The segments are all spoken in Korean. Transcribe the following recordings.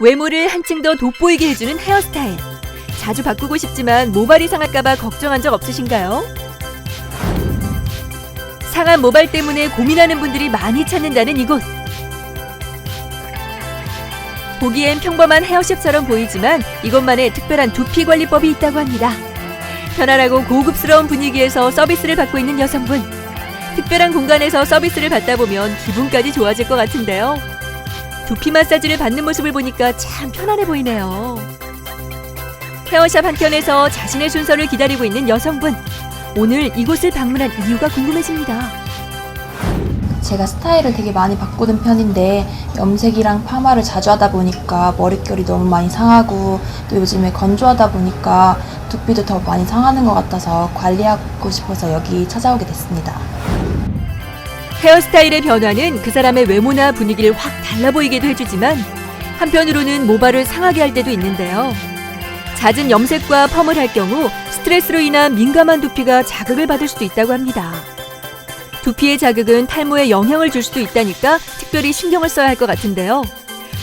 외모를 한층 더 돋보이게 해주는 헤어스타일. 자주 바꾸고 싶지만 모발이 상할까봐 걱정한 적 없으신가요? 상한 모발 때문에 고민하는 분들이 많이 찾는다는 이곳. 보기엔 평범한 헤어샵처럼 보이지만 이것만의 특별한 두피 관리법이 있다고 합니다. 편안하고 고급스러운 분위기에서 서비스를 받고 있는 여성분. 특별한 공간에서 서비스를 받다 보면 기분까지 좋아질 것 같은데요. 두피 마사지를 받는 모습을 보니까 참 편안해 보이네요. 헤어샵 한켠에서 자신의 순서를 기다리고 있는 여성분. 오늘 이곳을 방문한 이유가 궁금해집니다. 제가 스타일을 되게 많이 바꾸는 편인데 염색이랑 파마를 자주 하다 보니까 머릿결이 너무 많이 상하고 또 요즘에 건조하다 보니까 두피도 더 많이 상하는 것 같아서 관리하고 싶어서 여기 찾아오게 됐습니다. 헤어스타일의 변화는 그 사람의 외모나 분위기를 확 달라 보이게도 해주지만 한편으로는 모발을 상하게 할 때도 있는데요. 잦은 염색과 펌을 할 경우 스트레스로 인한 민감한 두피가 자극을 받을 수도 있다고 합니다. 두피의 자극은 탈모에 영향을 줄 수도 있다니까 특별히 신경을 써야 할 것 같은데요.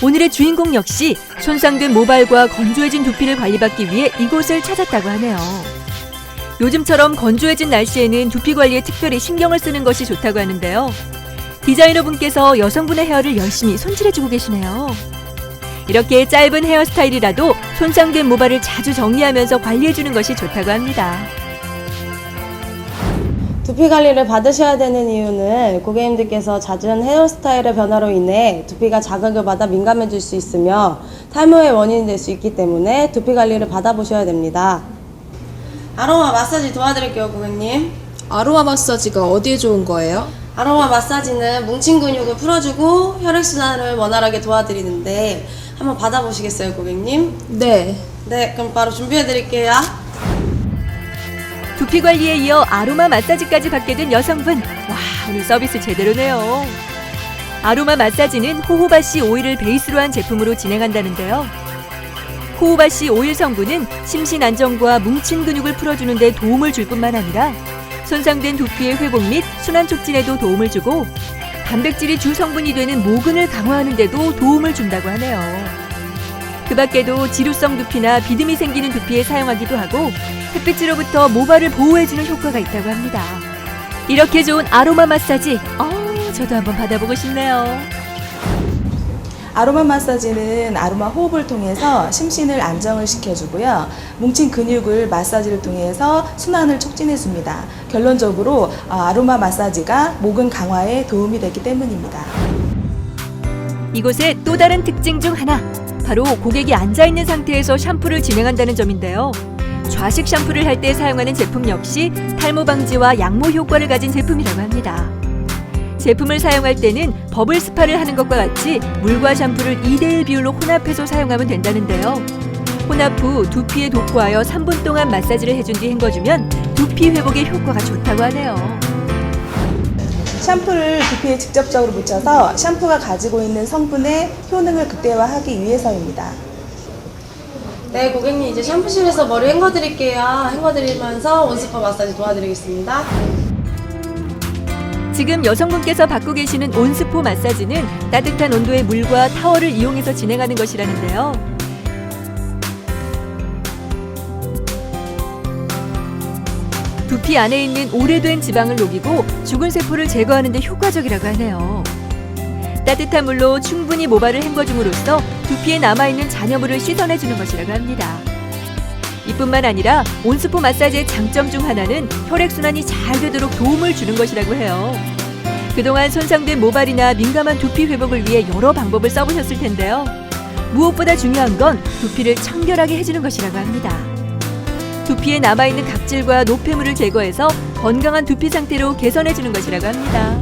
오늘의 주인공 역시 손상된 모발과 건조해진 두피를 관리받기 위해 이곳을 찾았다고 하네요. 요즘처럼 건조해진 날씨에는 두피 관리에 특별히 신경을 쓰는 것이 좋다고 하는데요. 디자이너 분께서 여성분의 헤어를 열심히 손질해주고 계시네요. 이렇게 짧은 헤어스타일이라도 손상된 모발을 자주 정리하면서 관리해주는 것이 좋다고 합니다. 두피 관리를 받으셔야 되는 이유는 고객님들께서 잦은 헤어스타일의 변화로 인해 두피가 자극을 받아 민감해질 수 있으며 탈모의 원인이 될 수 있기 때문에 두피 관리를 받아보셔야 됩니다. 아로마 마사지 도와드릴게요, 고객님. 아로마 마사지가 어디에 좋은 거예요? 아로마 마사지는 뭉친 근육을 풀어주고 혈액순환을 원활하게 도와드리는데 한번 받아보시겠어요, 고객님? 네. 네, 그럼 바로 준비해드릴게요. 두피 관리에 이어 아로마 마사지까지 받게 된 여성분. 와, 오늘 서비스 제대로네요. 아로마 마사지는 호호바씨 오일을 베이스로 한 제품으로 진행한다는데요. 호호바씨 오일 성분은 심신 안정과 뭉친 근육을 풀어주는 데 도움을 줄 뿐만 아니라 손상된 두피의 회복 및 순환 촉진에도 도움을 주고 단백질이 주 성분이 되는 모근을 강화하는 데도 도움을 준다고 하네요. 그 밖에도 지루성 두피나 비듬이 생기는 두피에 사용하기도 하고 햇빛으로부터 모발을 보호해주는 효과가 있다고 합니다. 이렇게 좋은 아로마 마사지, 어, 저도 한번 받아보고 싶네요. 아로마 마사지는 아로마 호흡을 통해서 심신을 안정을 시켜주고요. 뭉친 근육을 마사지를 통해서 순환을 촉진해 줍니다. 결론적으로 어, 아로마 마사지가 모근 강화에 도움이 되기 때문입니다. 이곳의 또 다른 특징 중 하나, 바로 고객이 앉아 있는 상태에서 샴푸를 진행한다는 점인데요. 좌식 샴푸를 할 때 사용하는 제품 역시 탈모 방지와 양모 효과를 가진 제품이라고 합니다. 제품을 사용할 때는 버블 스파를 하는 것과 같이 물과 샴푸를 2대1 비율로 혼합해서 사용하면 된다는데요. 혼합 후 두피에 독구하여 3분 동안 마사지를 해준 뒤 헹궈주면 두피 회복에 효과가 좋다고 하네요. 샴푸를 두피에 직접적으로 묻혀서 샴푸가 가지고 있는 성분의 효능을 극대화하기 위해서입니다. 네, 고객님 이제 샴푸실에서 머리 헹궈드릴게요. 헹궈드리면서 온스파 마사지 도와드리겠습니다. 지금 여성분께서 받고 계시는 온스포 마사지는 따뜻한 온도의 물과 타월을 이용해서 진행하는 것이라는데요. 두피 안에 있는 오래된 지방을 녹이고 죽은 세포를 제거하는 데 효과적이라고 하네요. 따뜻한 물로 충분히 모발을 헹궈줌으로써 두피에 남아있는 잔여물을 씻어내주는 것이라고 합니다. 이뿐만 아니라 온스포 마사지의 장점 중 하나는 혈액순환이 잘 되도록 도움을 주는 것이라고 해요. 그동안 손상된 모발이나 민감한 두피 회복을 위해 여러 방법을 써보셨을 텐데요. 무엇보다 중요한 건 두피를 청결하게 해주는 것이라고 합니다. 두피에 남아있는 각질과 노폐물을 제거해서 건강한 두피 상태로 개선해주는 것이라고 합니다.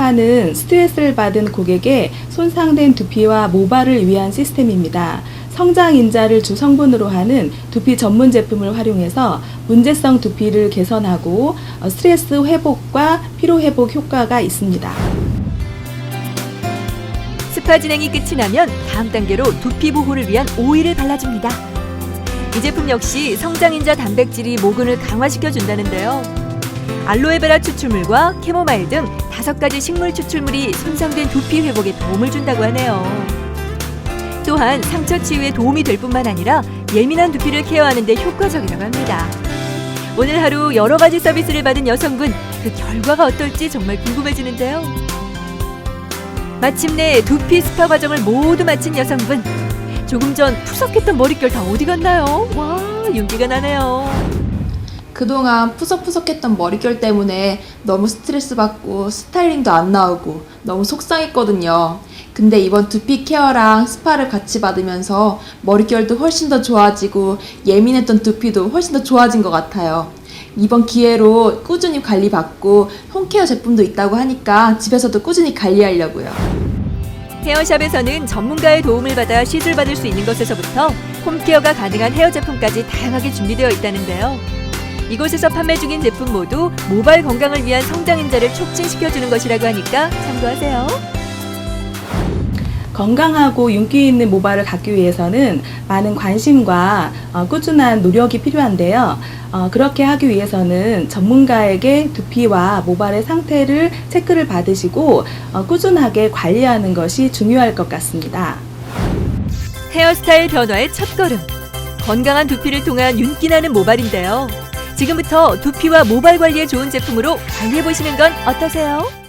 하는 스트레스를 받은 고객의 손상된 두피와 모발을 위한 시스템입니다. 성장 인자를 주 성분으로 하는 두피 전문 제품을 활용해서 문제성 두피를 개선하고 어, 스트레스 회복과 피로 회복 효과가 있습니다. 스파 진행이 끝이 나면 다음 단계로 두피 보호를 위한 오일을 발라줍니다. 이 제품 역시 성장인자 단백질이 모근을 강화시켜 준다는데요. 알로에베라 추출물과 캐모마일 등 다섯 가지 식물 추출물이 손상된 두피 회복에 도움을 준다고 하네요. 또한 상처 치유에 도움이 될 뿐만 아니라 예민한 두피를 케어하는 데 효과적이라고 합니다. 오늘 하루 여러 가지 서비스를 받은 여성분 그 결과가 어떨지 정말 궁금해지는데요. 마침내 두피 스파 과정을 모두 마친 여성분 조금 전 푸석했던 머릿결 다 어디 갔나요? 와 윤기가 나네요. 그동안 푸석푸석했던 머릿결 때문에 너무 스트레스 받고 스타일링도 안 나오고 너무 속상했거든요. 근데 이번 두피 케어랑 스파를 같이 받으면서 머릿결도 훨씬 더 좋아지고 예민했던 두피도 훨씬 더 좋아진 것 같아요. 이번 기회로 꾸준히 관리 받고 홈케어 제품도 있다고 하니까 집에서도 꾸준히 관리하려고요. 헤어샵에서는 전문가의 도움을 받아 시술 받을 수 있는 것에서부터 홈케어가 가능한 헤어 제품까지 다양하게 준비되어 있다는데요. 이곳에서 판매 중인 제품 모두 모발 건강을 위한 성장 인자를 촉진시켜주는 것이라고 하니까 참고하세요. 건강하고 윤기 있는 모발을 갖기 위해서는 많은 관심과 어, 꾸준한 노력이 필요한데요. 어, 그렇게 하기 위해서는 전문가에게 두피와 모발의 상태를 체크를 받으시고 어, 꾸준하게 관리하는 것이 중요할 것 같습니다. 헤어스타일 변화의 첫걸음. 건강한 두피를 통한 윤기 나는 모발인데요. 지금부터 두피와 모발 관리에 좋은 제품으로 관리해 보시는 건 어떠세요?